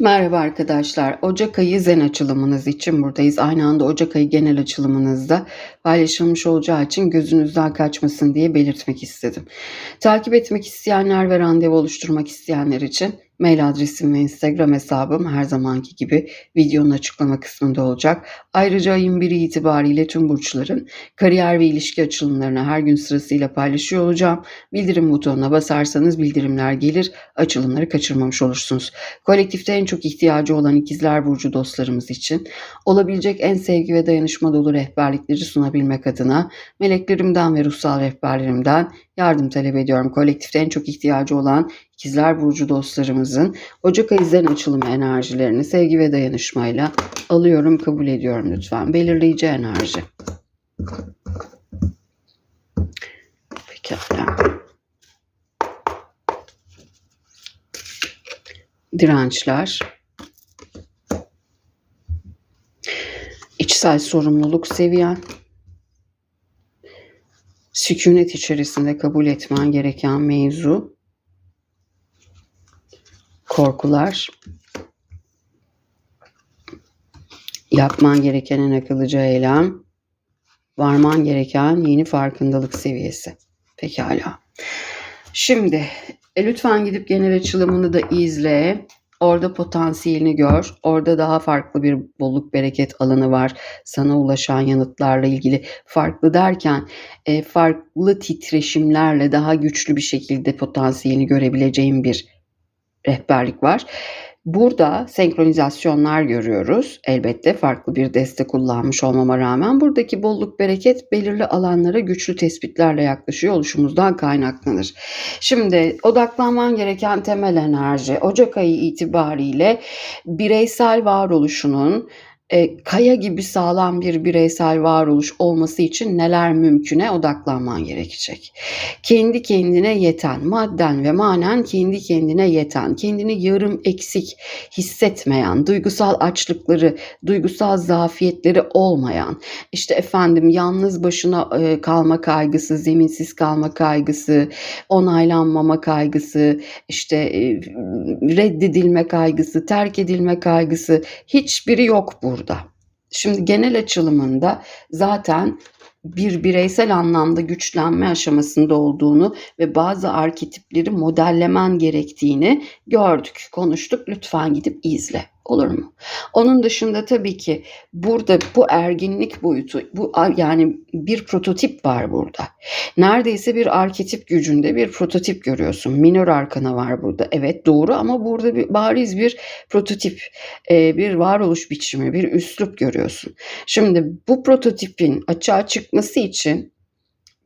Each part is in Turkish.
Merhaba arkadaşlar. Ocak ayı zen açılımınız için buradayız. Aynı anda Ocak ayı genel açılımınızda paylaşılmış olacağı için gözünüzden kaçmasın diye belirtmek istedim. Takip etmek isteyenler ve randevu oluşturmak isteyenler için mail adresim ve Instagram hesabım her zamanki gibi videonun açıklama kısmında olacak. Ayrıca ayın biri itibariyle tüm burçların kariyer ve ilişki açılımlarını her gün sırasıyla paylaşıyor olacağım. Bildirim butonuna basarsanız bildirimler gelir, açılımları kaçırmamış olursunuz. Kolektifte en çok ihtiyacı olan ikizler burcu dostlarımız için olabilecek en sevgi ve dayanışma dolu rehberlikleri sunabilmek adına meleklerimden ve ruhsal rehberlerimden yardım talep ediyorum. Kolektifte en çok ihtiyacı olan ikizler burcu dostlarımızın Ocak ayı zen açılımı enerjilerini sevgi ve dayanışmayla alıyorum, kabul ediyorum lütfen. Belirleyici enerji. Pekala. Dirençler. İçsel sorumluluk seviyen. Sükunet içerisinde kabul etmen gereken mevzu. Korkular. Yapman gereken en akıllıca eylem. Varman gereken yeni farkındalık seviyesi. Pekala. Şimdi e, lütfen gidip genel açılımını da izle. Orada potansiyelini gör. Orada daha farklı bir bolluk bereket alanı var. Sana ulaşan yanıtlarla ilgili farklı derken e, farklı titreşimlerle daha güçlü bir şekilde potansiyelini görebileceğin bir rehberlik var. Burada senkronizasyonlar görüyoruz. Elbette farklı bir destek kullanmış olmama rağmen buradaki bolluk bereket belirli alanlara güçlü tespitlerle yaklaşıyor oluşumuzdan kaynaklanır. Şimdi odaklanman gereken temel enerji Ocak ayı itibariyle bireysel varoluşunun e, kaya gibi sağlam bir bireysel varoluş olması için neler mümküne odaklanman gerekecek. Kendi kendine yeten, madden ve manen kendi kendine yeten, kendini yarım eksik hissetmeyen, duygusal açlıkları, duygusal zafiyetleri olmayan, işte efendim yalnız başına e, kalma kaygısı, zeminsiz kalma kaygısı, onaylanmama kaygısı, işte e, reddedilme kaygısı, terk edilme kaygısı hiçbiri yok burada burada. Şimdi genel açılımında zaten bir bireysel anlamda güçlenme aşamasında olduğunu ve bazı arketipleri modellemen gerektiğini gördük, konuştuk. Lütfen gidip izle. Olur mu? Onun dışında tabii ki burada bu erginlik boyutu, bu yani bir prototip var burada. Neredeyse bir arketip gücünde bir prototip görüyorsun. Minör arkana var burada. Evet doğru ama burada bir bariz bir prototip, bir varoluş biçimi, bir üslup görüyorsun. Şimdi bu prototipin açığa çıkması için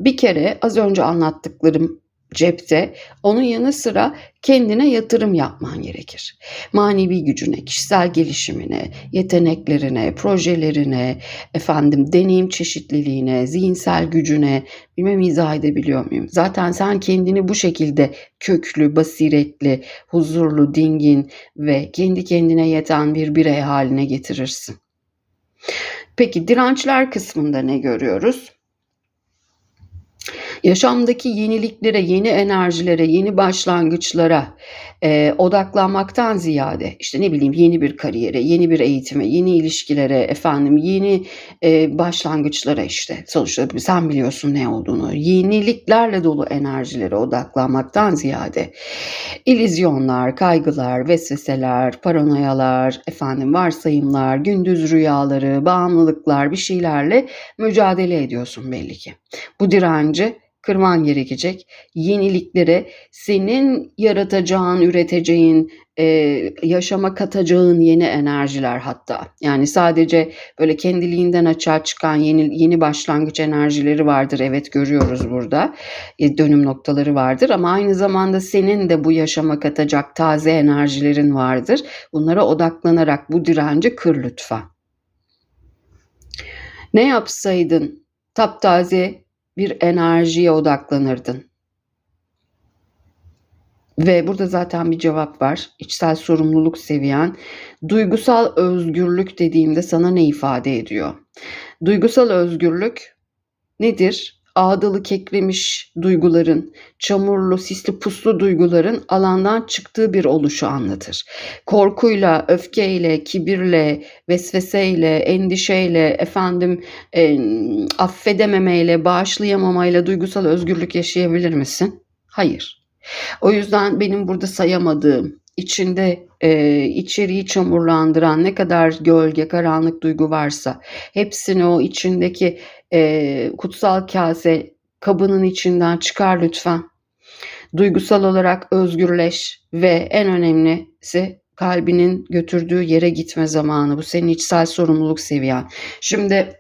bir kere az önce anlattıklarım cepte. Onun yanı sıra kendine yatırım yapman gerekir. Manevi gücüne, kişisel gelişimine, yeteneklerine, projelerine, efendim deneyim çeşitliliğine, zihinsel gücüne bilmem izah edebiliyor muyum? Zaten sen kendini bu şekilde köklü, basiretli, huzurlu, dingin ve kendi kendine yeten bir birey haline getirirsin. Peki dirençler kısmında ne görüyoruz? Yaşamdaki yeniliklere, yeni enerjilere, yeni başlangıçlara e, odaklanmaktan ziyade işte ne bileyim yeni bir kariyere, yeni bir eğitime, yeni ilişkilere, efendim yeni e, başlangıçlara işte sonuçta sen biliyorsun ne olduğunu, yeniliklerle dolu enerjilere odaklanmaktan ziyade ilizyonlar, kaygılar, vesveseler, paranoyalar, efendim varsayımlar, gündüz rüyaları, bağımlılıklar bir şeylerle mücadele ediyorsun belli ki. Bu direnci kırman gerekecek. Yeniliklere senin yaratacağın, üreteceğin, e, yaşama katacağın yeni enerjiler hatta. Yani sadece böyle kendiliğinden açığa çıkan yeni yeni başlangıç enerjileri vardır. Evet görüyoruz burada. E, dönüm noktaları vardır ama aynı zamanda senin de bu yaşama katacak taze enerjilerin vardır. Bunlara odaklanarak bu direnci kır lütfen. Ne yapsaydın taptaze bir enerjiye odaklanırdın. Ve burada zaten bir cevap var. İçsel sorumluluk seviyen. Duygusal özgürlük dediğimde sana ne ifade ediyor? Duygusal özgürlük nedir? Ağdalı keklemiş duyguların, çamurlu, sisli, puslu duyguların alandan çıktığı bir oluşu anlatır. Korkuyla, öfkeyle, kibirle, vesveseyle, endişeyle, efendim e, affedememeyle, bağışlayamamayla duygusal özgürlük yaşayabilir misin? Hayır. O yüzden benim burada sayamadığım, içinde e, içeriği çamurlandıran ne kadar gölge, karanlık duygu varsa hepsini o içindeki e, kutsal kase kabının içinden çıkar lütfen. Duygusal olarak özgürleş ve en önemlisi kalbinin götürdüğü yere gitme zamanı. Bu senin içsel sorumluluk seviyen. Şimdi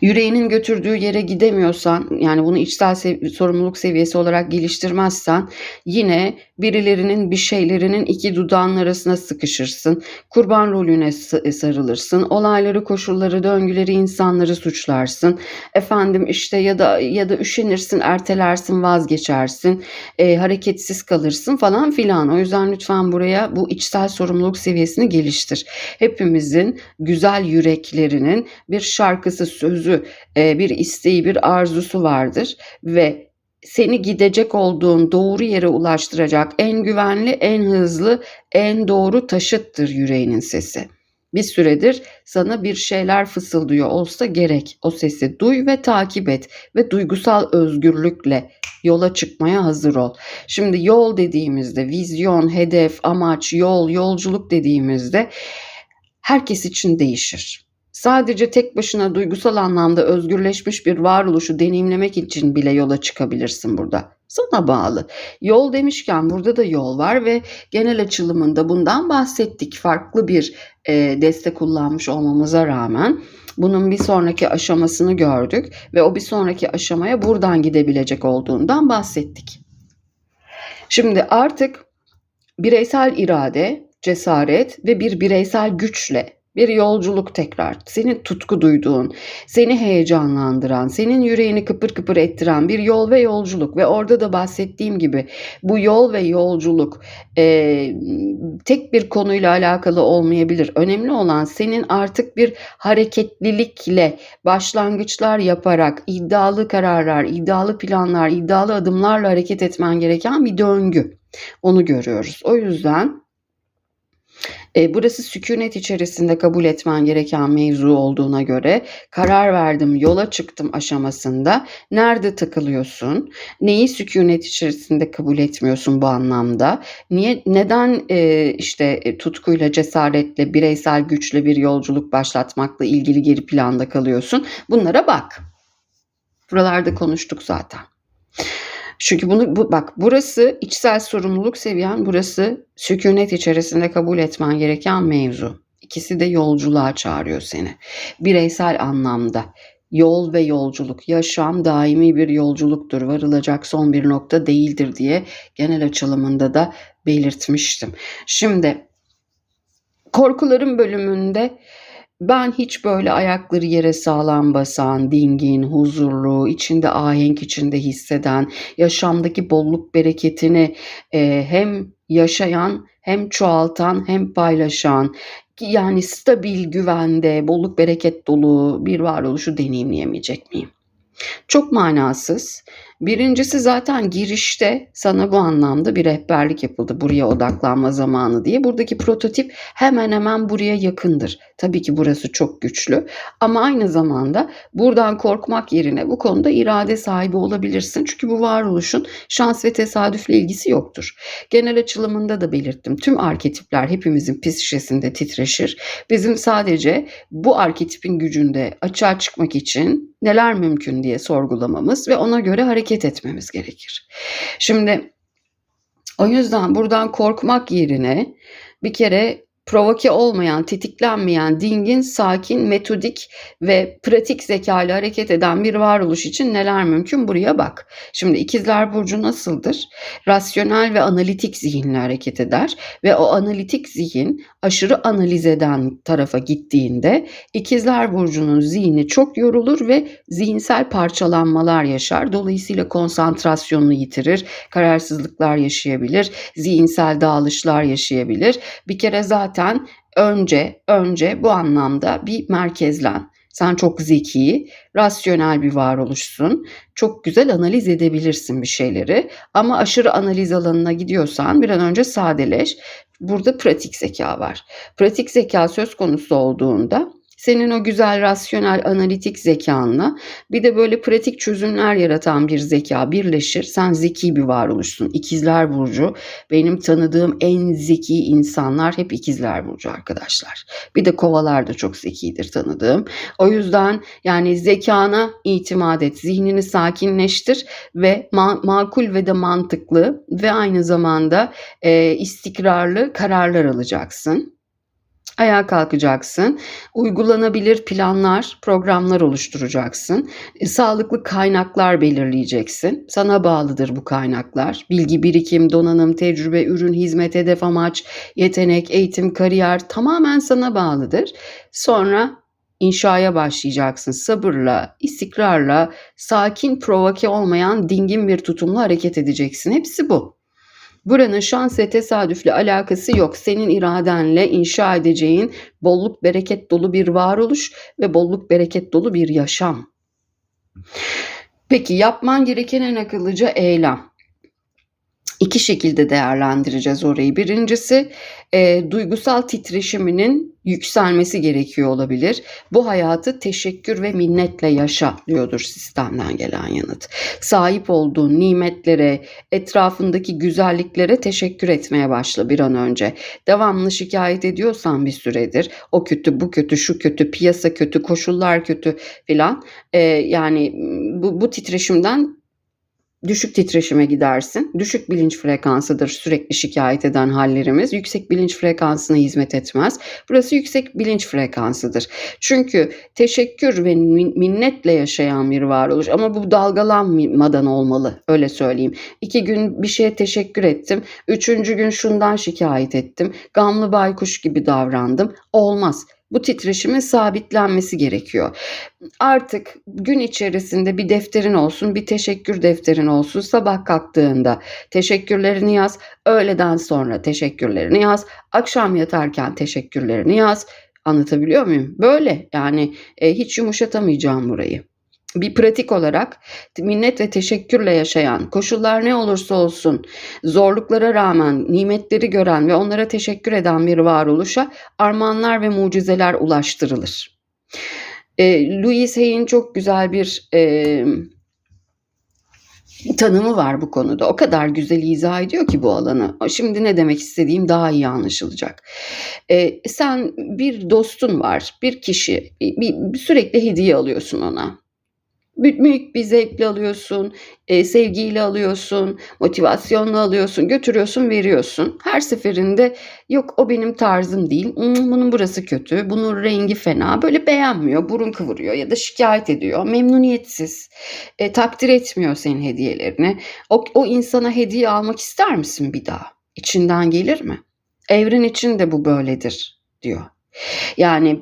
yüreğinin götürdüğü yere gidemiyorsan yani bunu içsel sev- sorumluluk seviyesi olarak geliştirmezsen yine birilerinin bir şeylerinin iki dudağın arasına sıkışırsın. Kurban rolüne sarılırsın. Olayları, koşulları, döngüleri, insanları suçlarsın. Efendim işte ya da ya da üşenirsin, ertelersin, vazgeçersin. E, hareketsiz kalırsın falan filan. O yüzden lütfen buraya bu içsel sorumluluk seviyesini geliştir. Hepimizin güzel yüreklerinin bir şarkısı, sözü, e, bir isteği, bir arzusu vardır ve seni gidecek olduğun doğru yere ulaştıracak en güvenli, en hızlı, en doğru taşıttır yüreğinin sesi. Bir süredir sana bir şeyler fısıldıyor olsa gerek. O sesi duy ve takip et ve duygusal özgürlükle yola çıkmaya hazır ol. Şimdi yol dediğimizde vizyon, hedef, amaç, yol, yolculuk dediğimizde herkes için değişir. Sadece tek başına duygusal anlamda özgürleşmiş bir varoluşu deneyimlemek için bile yola çıkabilirsin burada. Sana bağlı. Yol demişken burada da yol var ve genel açılımında bundan bahsettik. Farklı bir e, destek kullanmış olmamıza rağmen bunun bir sonraki aşamasını gördük ve o bir sonraki aşamaya buradan gidebilecek olduğundan bahsettik. Şimdi artık bireysel irade, cesaret ve bir bireysel güçle bir yolculuk tekrar. Senin tutku duyduğun, seni heyecanlandıran, senin yüreğini kıpır kıpır ettiren bir yol ve yolculuk. Ve orada da bahsettiğim gibi bu yol ve yolculuk e, tek bir konuyla alakalı olmayabilir. Önemli olan senin artık bir hareketlilikle başlangıçlar yaparak iddialı kararlar, iddialı planlar, iddialı adımlarla hareket etmen gereken bir döngü. Onu görüyoruz. O yüzden e, burası sükunet içerisinde kabul etmen gereken mevzu olduğuna göre karar verdim, yola çıktım aşamasında nerede takılıyorsun? Neyi sükunet içerisinde kabul etmiyorsun bu anlamda? Niye neden e, işte e, tutkuyla, cesaretle, bireysel güçle bir yolculuk başlatmakla ilgili geri planda kalıyorsun? Bunlara bak. Buralarda konuştuk zaten. Çünkü bunu bu, bak burası içsel sorumluluk seviyen, burası sükunet içerisinde kabul etmen gereken mevzu. İkisi de yolculuğa çağırıyor seni. Bireysel anlamda yol ve yolculuk, yaşam daimi bir yolculuktur, varılacak son bir nokta değildir diye genel açılımında da belirtmiştim. Şimdi korkuların bölümünde ben hiç böyle ayakları yere sağlam basan, dingin, huzurlu, içinde ahenk içinde hisseden, yaşamdaki bolluk bereketini e, hem yaşayan, hem çoğaltan, hem paylaşan, yani stabil, güvende, bolluk bereket dolu bir varoluşu deneyimleyemeyecek miyim? Çok manasız. Birincisi zaten girişte sana bu anlamda bir rehberlik yapıldı. Buraya odaklanma zamanı diye. Buradaki prototip hemen hemen buraya yakındır. Tabii ki burası çok güçlü ama aynı zamanda buradan korkmak yerine bu konuda irade sahibi olabilirsin. Çünkü bu varoluşun şans ve tesadüfle ilgisi yoktur. Genel açılımında da belirttim. Tüm arketipler hepimizin psişesinde titreşir. Bizim sadece bu arketipin gücünde açığa çıkmak için neler mümkün diye sorgulamamız ve ona göre hareket etmemiz gerekir. Şimdi o yüzden buradan korkmak yerine bir kere provoke olmayan, tetiklenmeyen, dingin, sakin, metodik ve pratik zekalı hareket eden bir varoluş için neler mümkün buraya bak. Şimdi ikizler burcu nasıldır? Rasyonel ve analitik zihinle hareket eder ve o analitik zihin aşırı analiz eden tarafa gittiğinde ikizler burcunun zihni çok yorulur ve zihinsel parçalanmalar yaşar. Dolayısıyla konsantrasyonunu yitirir, kararsızlıklar yaşayabilir, zihinsel dağılışlar yaşayabilir. Bir kere zaten önce önce bu anlamda bir merkezlen Sen çok zeki, rasyonel bir varoluşsun. Çok güzel analiz edebilirsin bir şeyleri. Ama aşırı analiz alanına gidiyorsan bir an önce sadeleş. Burada pratik zeka var. Pratik zeka söz konusu olduğunda senin o güzel rasyonel analitik zekanla bir de böyle pratik çözümler yaratan bir zeka birleşir. Sen zeki bir varoluşsun. İkizler Burcu benim tanıdığım en zeki insanlar hep ikizler Burcu arkadaşlar. Bir de kovalar da çok zekidir tanıdığım. O yüzden yani zekana itimat et. Zihnini sakinleştir ve ma- makul ve de mantıklı ve aynı zamanda e, istikrarlı kararlar alacaksın. Ayağa kalkacaksın. Uygulanabilir planlar, programlar oluşturacaksın. E, sağlıklı kaynaklar belirleyeceksin. Sana bağlıdır bu kaynaklar. Bilgi, birikim, donanım, tecrübe, ürün, hizmet, hedef, amaç, yetenek, eğitim, kariyer tamamen sana bağlıdır. Sonra inşaya başlayacaksın. Sabırla, istikrarla, sakin, provoke olmayan dingin bir tutumla hareket edeceksin. Hepsi bu. Buranın şans ve tesadüfle alakası yok. Senin iradenle inşa edeceğin bolluk bereket dolu bir varoluş ve bolluk bereket dolu bir yaşam. Peki yapman gereken en akıllıca eylem. İki şekilde değerlendireceğiz orayı. Birincisi e, duygusal titreşiminin yükselmesi gerekiyor olabilir. Bu hayatı teşekkür ve minnetle yaşa diyordur sistemden gelen yanıt. Sahip olduğun nimetlere, etrafındaki güzelliklere teşekkür etmeye başla bir an önce. Devamlı şikayet ediyorsan bir süredir o kötü, bu kötü, şu kötü, piyasa kötü, koşullar kötü filan. E, yani bu, bu titreşimden düşük titreşime gidersin. Düşük bilinç frekansıdır sürekli şikayet eden hallerimiz. Yüksek bilinç frekansına hizmet etmez. Burası yüksek bilinç frekansıdır. Çünkü teşekkür ve minnetle yaşayan bir varoluş ama bu dalgalanmadan olmalı öyle söyleyeyim. İki gün bir şeye teşekkür ettim. Üçüncü gün şundan şikayet ettim. Gamlı baykuş gibi davrandım. Olmaz bu titreşimin sabitlenmesi gerekiyor. Artık gün içerisinde bir defterin olsun, bir teşekkür defterin olsun. Sabah kalktığında teşekkürlerini yaz, öğleden sonra teşekkürlerini yaz, akşam yatarken teşekkürlerini yaz. Anlatabiliyor muyum? Böyle yani e, hiç yumuşatamayacağım burayı bir pratik olarak minnet ve teşekkürle yaşayan, koşullar ne olursa olsun zorluklara rağmen nimetleri gören ve onlara teşekkür eden bir varoluşa armağanlar ve mucizeler ulaştırılır. E, Louis Hay'in çok güzel bir e, tanımı var bu konuda. O kadar güzel izah ediyor ki bu alanı. Şimdi ne demek istediğim daha iyi anlaşılacak. E, sen bir dostun var, bir kişi, bir, bir, sürekli hediye alıyorsun ona büyük bir zevkle alıyorsun, e, sevgiyle alıyorsun, motivasyonla alıyorsun, götürüyorsun, veriyorsun. Her seferinde yok o benim tarzım değil, hmm, bunun burası kötü, bunun rengi fena, böyle beğenmiyor, burun kıvırıyor ya da şikayet ediyor, memnuniyetsiz, e, takdir etmiyor senin hediyelerini. O, o insana hediye almak ister misin bir daha? İçinden gelir mi? Evren için de bu böyledir diyor. Yani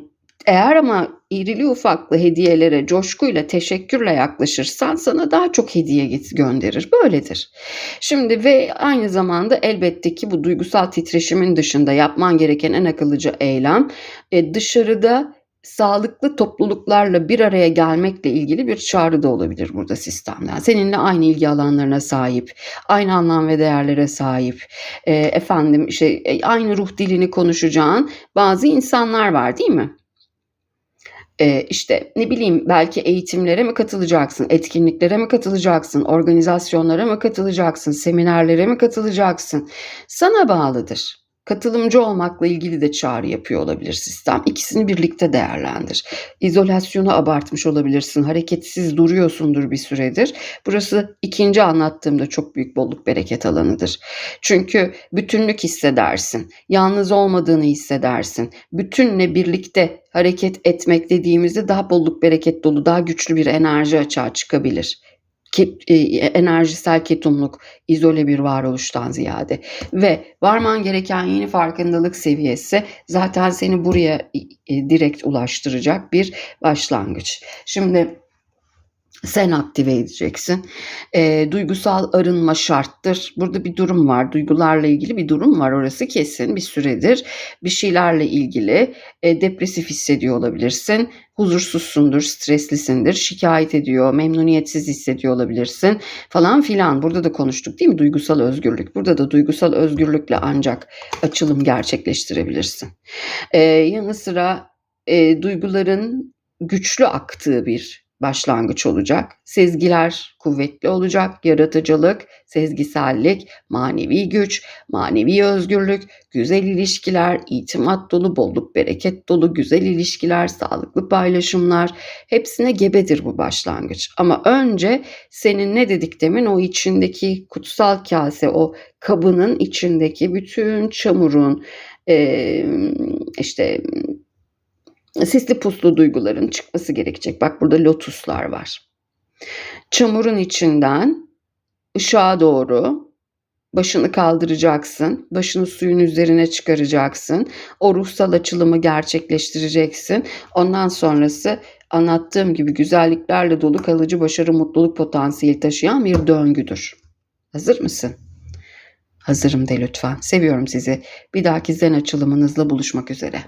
eğer ama irili ufaklı hediyelere coşkuyla, teşekkürle yaklaşırsan sana daha çok hediye gönderir. Böyledir. Şimdi ve aynı zamanda elbette ki bu duygusal titreşimin dışında yapman gereken en akıllıca eylem e, dışarıda sağlıklı topluluklarla bir araya gelmekle ilgili bir çağrı da olabilir burada sistemden. Seninle aynı ilgi alanlarına sahip, aynı anlam ve değerlere sahip, e, efendim işte e, aynı ruh dilini konuşacağın bazı insanlar var değil mi? E, işte ne bileyim belki eğitimlere mi katılacaksın, etkinliklere mi katılacaksın, organizasyonlara mı katılacaksın, seminerlere mi katılacaksın? Sana bağlıdır. Katılımcı olmakla ilgili de çağrı yapıyor olabilir sistem. İkisini birlikte değerlendir. İzolasyonu abartmış olabilirsin. Hareketsiz duruyorsundur bir süredir. Burası ikinci anlattığımda çok büyük bolluk bereket alanıdır. Çünkü bütünlük hissedersin. Yalnız olmadığını hissedersin. Bütünle birlikte hareket etmek dediğimizde daha bolluk bereket dolu, daha güçlü bir enerji açığa çıkabilir enerjisel ketumluk, izole bir varoluştan ziyade ve varman gereken yeni farkındalık seviyesi zaten seni buraya e, direkt ulaştıracak bir başlangıç. Şimdi Sen aktive edeceksin. E, duygusal arınma şarttır. Burada bir durum var. Duygularla ilgili bir durum var. Orası kesin bir süredir. Bir şeylerle ilgili e, depresif hissediyor olabilirsin. Huzursuzsundur, streslisindir, şikayet ediyor, memnuniyetsiz hissediyor olabilirsin falan filan. Burada da konuştuk değil mi? Duygusal özgürlük. Burada da duygusal özgürlükle ancak açılım gerçekleştirebilirsin. E, yanı sıra e, duyguların güçlü aktığı bir başlangıç olacak. Sezgiler kuvvetli olacak. Yaratıcılık, sezgisellik, manevi güç, manevi özgürlük, güzel ilişkiler, itimat dolu, bolluk bereket dolu güzel ilişkiler, sağlıklı paylaşımlar hepsine gebedir bu başlangıç. Ama önce senin ne dedik demin o içindeki kutsal kase, o kabının içindeki bütün çamurun, işte sisli puslu duyguların çıkması gerekecek. Bak burada lotuslar var. Çamurun içinden ışığa doğru başını kaldıracaksın. Başını suyun üzerine çıkaracaksın. O ruhsal açılımı gerçekleştireceksin. Ondan sonrası anlattığım gibi güzelliklerle dolu kalıcı başarı, mutluluk potansiyeli taşıyan bir döngüdür. Hazır mısın? Hazırım de lütfen. Seviyorum sizi. Bir dahaki zen açılımınızla buluşmak üzere.